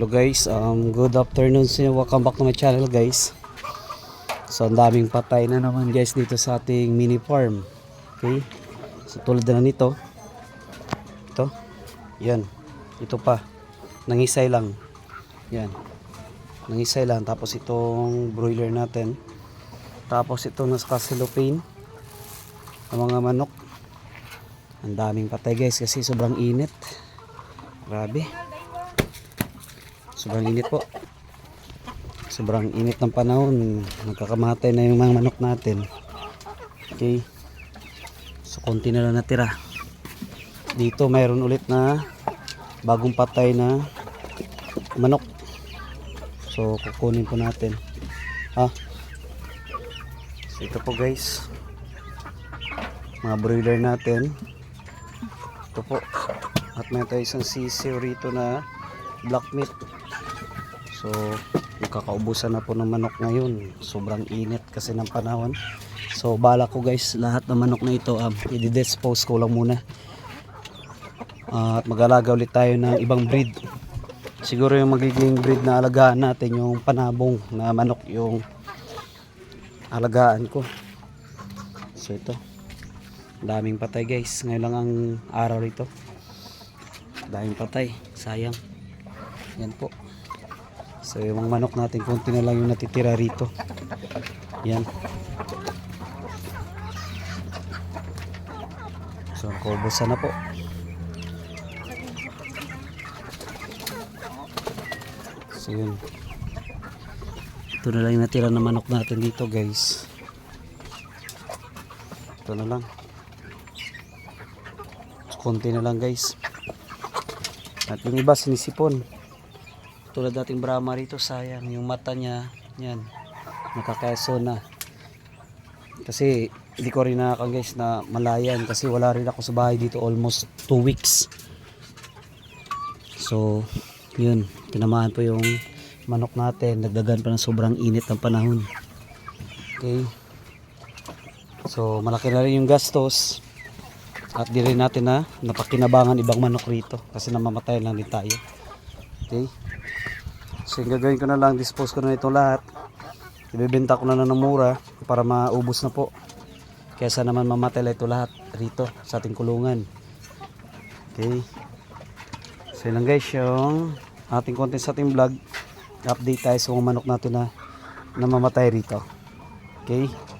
Hello guys, um, good afternoon sa. Welcome back to my channel guys. So ang daming patay na naman guys dito sa ating mini farm. Okay? So tulad na nito. Ito. Yan. Ito pa. Nangisay lang. Yan. Nangisay lang. Tapos itong broiler natin. Tapos ito nasa cellophane. Ang mga manok. Ang daming patay guys kasi sobrang init. Grabe. Sobrang init po. Sobrang init ng panahon. Nagkakamatay na yung mga manok natin. Okay. So, konti na lang natira. Dito, mayroon ulit na bagong patay na manok. So, kukunin po natin. Ha? So, ito po guys. Mga broiler natin. Ito po. At may tayo isang sisiw rito na black meat. So, magkakaubusan na po ng manok ngayon. Sobrang init kasi ng panahon. So, bala ko guys, lahat ng manok na ito, um, i-dispose ko lang muna. Ah, at mag-alaga ulit tayo ng ibang breed. Siguro yung magiging breed na alagaan natin, yung panabong na manok yung alagaan ko. So, ito. Daming patay guys. Ngayon lang ang araw rito. Daming patay. Sayang. Yan po. So yung manok natin, konti na lang yung natitira rito. Yan. So kubusan na po. So yun. Ito na lang yung natira na manok natin dito guys. Ito na lang. Konti na lang guys. At yung iba sinisipon tulad dating Brahma rito sayang. Yung mata niya yan nakakaso na. Kasi hindi ko rin nakaka guys na malayan. Kasi wala rin ako sa bahay dito almost 2 weeks. So yun. Tinamaan po yung manok natin. Nagdagan pa ng sobrang init ng panahon. Okay? So malaki na rin yung gastos. At di rin natin na napakinabangan ibang manok rito. Kasi namamatay lang din tayo. Okay So gagawin ko na lang, dispose ko na ito lahat. Ibebenta ko na lang ng mura para maubos na po. Kesa naman mamatay ito lahat rito sa ating kulungan. Okay. So lang guys yung ating content sa ating vlog. Update tayo sa mga manok natin na namamatay rito. Okay.